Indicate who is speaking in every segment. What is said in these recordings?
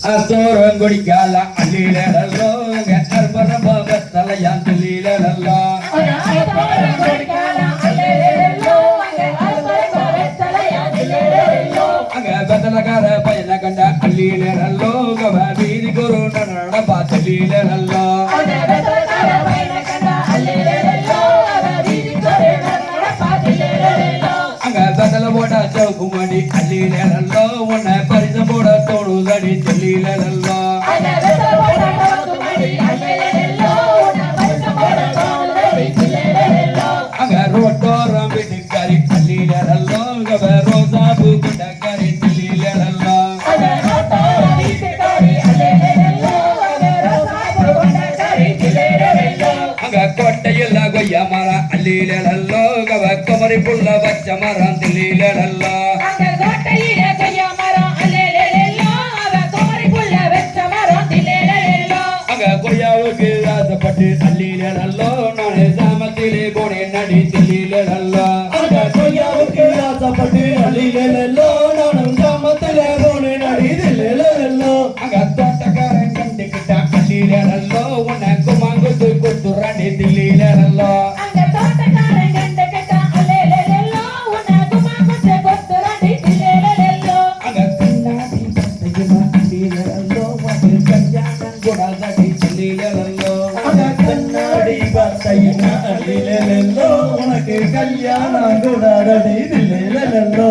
Speaker 1: அத்தோரம் கொடிக்கால அள்ளிலோ அற்பரம் போக தலையான் சொல்லிலோ அங்க பெத்தலக்கார பையனை கண்ட அள்ளிலோ வீதி குரு நடப்பா சொல்லிலோ அங்க பெத்தல போட சவுக்கு மடி அள்ளிலோ மரம் அள்ளிலோ குமரி புள்ள பச்ச மரம் தில்லிலோ அங்க கொய்யாவுக்கு ஆசைப்பட்டு அள்ளிலோ நானே சாமத்திலே போனேன் நடி தில்லிலோ ಆಗಡಿ ಚಲಿಲೆಲ್ಲೋ ಕನ್ನಡಿ ಬತ್ತಯ್ಯನ ಅಲ್ಲಿಲೆಲ್ಲೋ
Speaker 2: ಒನಕೆ ಕಲ್ಯಾಣ ಗುಡಾಡಡಿ ದಿಲ್ಲೆಲೆಲ್ಲೋ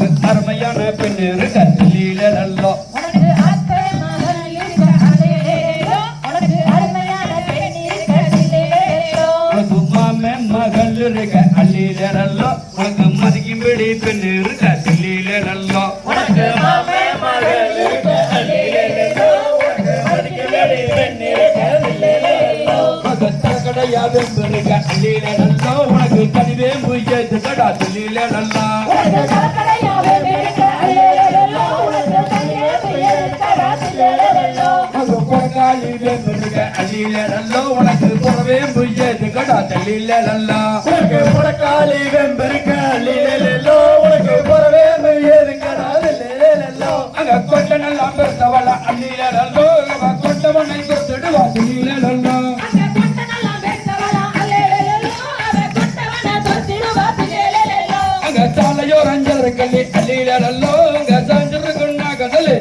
Speaker 2: உனக்கு
Speaker 1: அருமையான பெண் இருக்க உனக்கு மாமன் மகள் இருக்க அள்ளிலோ உனக்கு மதிக்கும்படி பெண் இருக்க கல்லிலோ
Speaker 2: உனக்கு மாமே மகள் இருக்க அழிலெல்லோ உனக்கு மதிக்கவேடி பெண் இருக்க
Speaker 1: உனக்கு இருக்க அள்ளிலோ உனக்கு முயற்சி கடா
Speaker 2: உனக்கு
Speaker 1: பொறக்காளி இருக்க அள்ளிலோ உனக்கு புறவே முயற்சி கடா கல்லிலோ
Speaker 2: உனக்கு புறக்காளி வெம்பெருக்க அழிலெல்லோ உனக்கு புறவே மெய்யதுக்கடாசிலெல்லோ
Speaker 1: அங்க கொண்ட நல்லா பெருத்தவள அள்ளிலோ கொண்டவனை கொடுத்துடுவா சொல்லிலோ அங்க சாலையோர் அஞ்சல் கல்லி அள்ளிலோ அங்க சாஞ்சல் கொண்டா கதலி